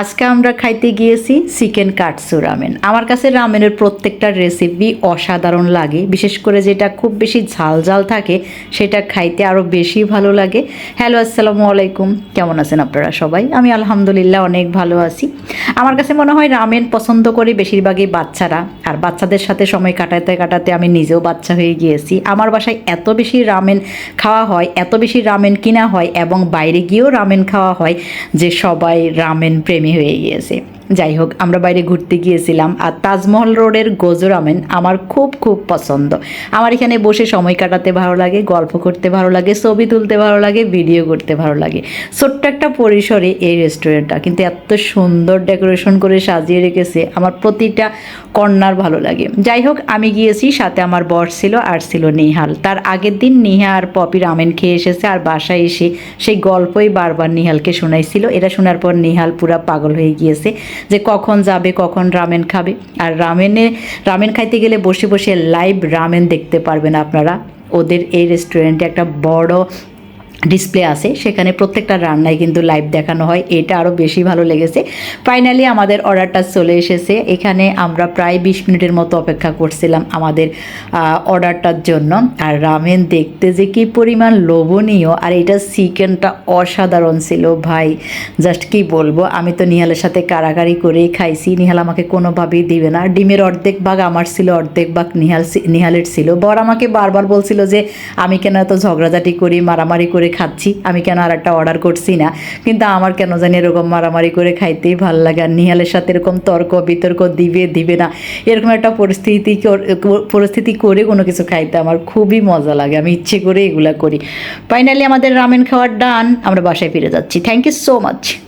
আজকে আমরা খাইতে গিয়েছি চিকেন কাটসু রামেন। আমার কাছে রামেনের প্রত্যেকটা রেসিপি অসাধারণ লাগে। বিশেষ করে যেটা খুব বেশি ঝাল ঝাল থাকে, সেটা খাইতে আরও বেশি ভালো লাগে। হ্যালো আসসালামু আলাইকুম। কেমন আছেন আপনারা সবাই? আমি আলহামদুলিল্লাহ অনেক ভালো আছি। আমার কাছে মনে হয় রামেন পছন্দ করে বেশিরভাগই বাচ্চারা। আর বাচ্চাদের সাথে সময় কাটাতে কাটাতে আমি নিজেও বাচ্চা হয়ে গিয়েছি। আমার বাসায় এত বেশি রামেন খাওয়া হয়, এত বেশি রামেন কিনা হয় এবং বাইরে গিয়েও রামেন খাওয়া হয় যে সবাই রামেন প্রেমী হয়ে গিয়েছে। যাই হোক আমরা বাইরে ঘুরতে গিয়েছিলাম আর তাজমহল রোডের গোজো রামেন আমার খুব খুব পছন্দ। আমার এখানে বসে সময় কাটাতে ভালো লাগে, গল্প করতে ভালো লাগে, ছবি তুলতে ভালো লাগে, ভিডিও করতে ভালো লাগে। ছোট্ট একটা পরিসরে এই রেস্টুরেন্টটা কিন্তু এত সুন্দর ডেকোরেশন করে সাজিয়ে রেখেছে, আমার প্রতিটা কর্নার ভালো লাগে। যাই হোক আমি গিয়েছি, সাথে আমার বর ছিল আর ছিল নিহাল। তার আগের দিন নিহা আর পপি রামেন খেয়ে এসেছে আর বাসায় এসে সেই গল্পই বারবার নিহালকে শোনাইছিল। এটা শোনার পর নিহাল পুরা পাগল হয়ে গিয়েছে। যে কখন যাবে, কখন রামেন খাবে। আর রামেনে, রামেন খাইতে গেলে বসে বসে লাইভ রামেন দেখতে পারবেন আপনারা। ওদের এই রেস্টুরেন্টে একটা বড় ডিসপ্লে আছে। সেখানে প্রত্যেকটা রান্নায় কিন্তু লাইভ দেখানো হয়। এটা আরও বেশি ভালো লেগেছে। ফাইনালি আমাদের অর্ডারটা চলে এসেছে। এখানে আমরা প্রায় বিশ মিনিটের মতো অপেক্ষা করছিলাম আমাদের অর্ডারটার জন্য। আর রামেন দেখতে যে কি পরিমাণ লোভনীয়। আর এটা চিকেনটা অসাধারণ ছিল ভাই। জাস্ট কি বলব? আমি তো নিহালের সাথে কারাকারি করেই খাইছি। নিহাল আমাকে কোনোভাবেই দিবে না। ডিমের অর্ধেক ভাগ আমার ছিল, অর্ধেক ভাগ নিহাল নিহালের ছিল। বর আমাকে বারবার বলছিল যে, আমি কেন এত ঝগড়াঝাটি করি, মারামারি করে? খাচ্ছি। আমি কেন আর একটা অর্ডার করছি না? কিন্তু আমার কেন জানি এরকম মারামারি করে খাইতেই ভালো লাগে। আর নিহালের সাথে এরকম তর্ক, বিতর্ক দিবে দিবে না। এরকম একটা পরিস্থিতি পরিস্থিতি করে কোনো কিছু খাইতে আমার খুবই মজা লাগে। আমি ইচ্ছে করে এগুলা করি। ফাইনালি আমাদের রামেন খাওয়ার ডান আমরা বাসায় ফিরে যাচ্ছি। Thank you so much